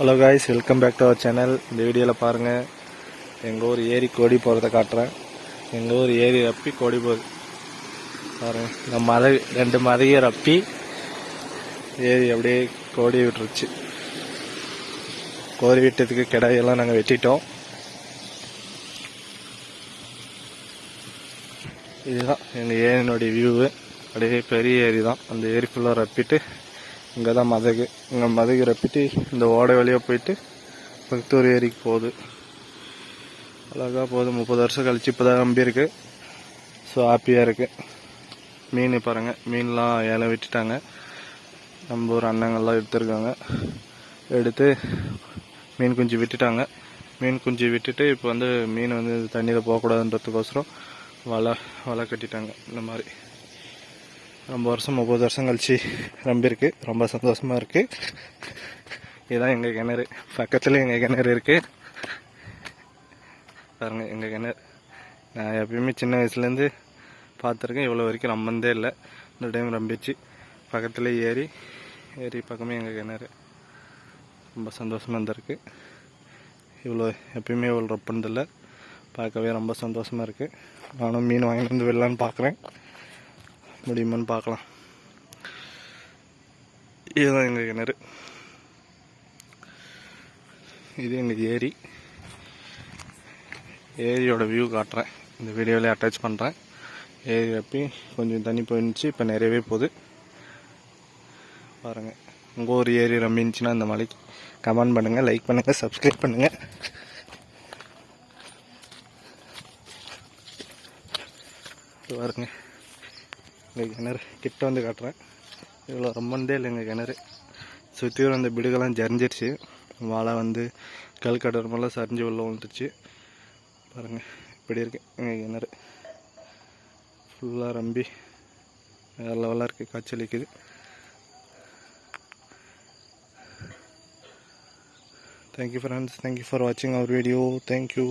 Hello guys welcome back to our channel இந்த வீடியோவில் பாருங்கள் எங்கள் ஊர் ஏரி கோடி போகிறத காட்டுறேன். எங்கள் ஊர் ஏரி ரப்பி கோடி போகுது பாருங்கள் இந்த மதை ரெண்டு மதையை ரப்பி ஏரி அப்படியே கோடி விட்டுருச்சு. கோரி விட்டதுக்கு கிடாயெல்லாம் நாங்கள் வெட்டிட்டோம். இதுதான் எங்கள் ஏரியினுடைய வியூவு அப்படியே பெரிய ஏரி தான் அந்த ஏரி ஃபுல்லாக ரப்பிட்டு இங்கே தான் மதகு இங்கே மதகு ரப்பிட்டு இந்த ஓடை வழியாக போயிட்டு பக்தூர் ஏரிக்கு போகுது. அழகாக போகுது. முப்பது வருஷம் கழிச்சு இப்போ தான் நம்பியிருக்கு ஸோ ஹாப்பியாக இருக்குது மீன் பாருங்கள் மீன்லாம் ஏழை விட்டுட்டாங்க. நம்ம ஊர் அண்ணங்கள்லாம் எடுத்திருக்காங்க. எடுத்து மீன் குஞ்சு விட்டுட்டாங்க. மீன் குஞ்சு விட்டுட்டு இப்போ வந்து மீன் வந்து தண்ணியில் போகக்கூடாதுன்றதுக்கோசரம் வலை வலை கட்டிட்டாங்க. இந்த மாதிரி. ரொம்ப வருஷம் முப்பது வருஷம் கழிச்சு நம்பியிருக்கு ரொம்ப சந்தோஷமாக இருக்குது இதுதான் எங்கள் கிணறு. பக்கத்தில் எங்கள் கிணறு இருக்குது பாருங்கள் எங்கள் கிணறு. நான் எப்பயுமே சின்ன வயசுலேருந்து பார்த்துருக்கேன். இவ்வளோ வரைக்கும் நம்பந்தே இல்லை. இந்த டைம் நம்பிச்சு பக்கத்தில் ஏரி ஏரி பக்கமே எங்கள் கிணறு. ரொம்ப சந்தோஷமாக இருந்திருக்கு. இவ்வளோ எப்பயுமே இவ்வளோ ரொப்பனதில்லை பார்க்கவே ரொம்ப சந்தோஷமாக இருக்குது நானும் மீன் வாங்கிட்டு வந்து விடலான்னு பார்க்குறேன். முடியுமான்னு பார்க்கலாம். இதுதான் எங்கள் கிணறு. இது எங்கள் ஏரி. ஏரியோட வியூ காட்டுறேன். இந்த வீடியோவில் அட்டாச் பண்ணுறேன் ஏரி அப்பி கொஞ்சம் தண்ணி போயிருந்துச்சு இப்போ நிறையவே போகுது. பாருங்கள் உங்கள் ஒரு ஏரி ரம்பிச்சுன்னா இந்த மலைக்கு கமெண்ட் பண்ணுங்கள் லைக் பண்ணுங்கள் சப்ஸ்கிரைப் பண்ணுங்கள் பாருங்கள் பாருங்க. எங்கள் கிணறு கிட்ட வந்து காட்டுறேன். இவ்வளோ ரொம்பந்தே இல்லை எங்கள் கிணறு. சுற்றியும் அந்த பிடுகெல்லாம் ஜரிஞ்சிருச்சு வாழை வந்து கல் கடற்மெல்லாம் சரிஞ்சு உள்ள விழுந்துருச்சு. பாருங்கள் இப்படி இருக்கு எங்கள் கிணறு. ஃபுல்லாக ரம்பி வேறு லெவலாக இருக்குது காய்ச்சலிக்குது thank you friends thank you for வாட்சிங் அவர் வீடியோ தேங்க்யூ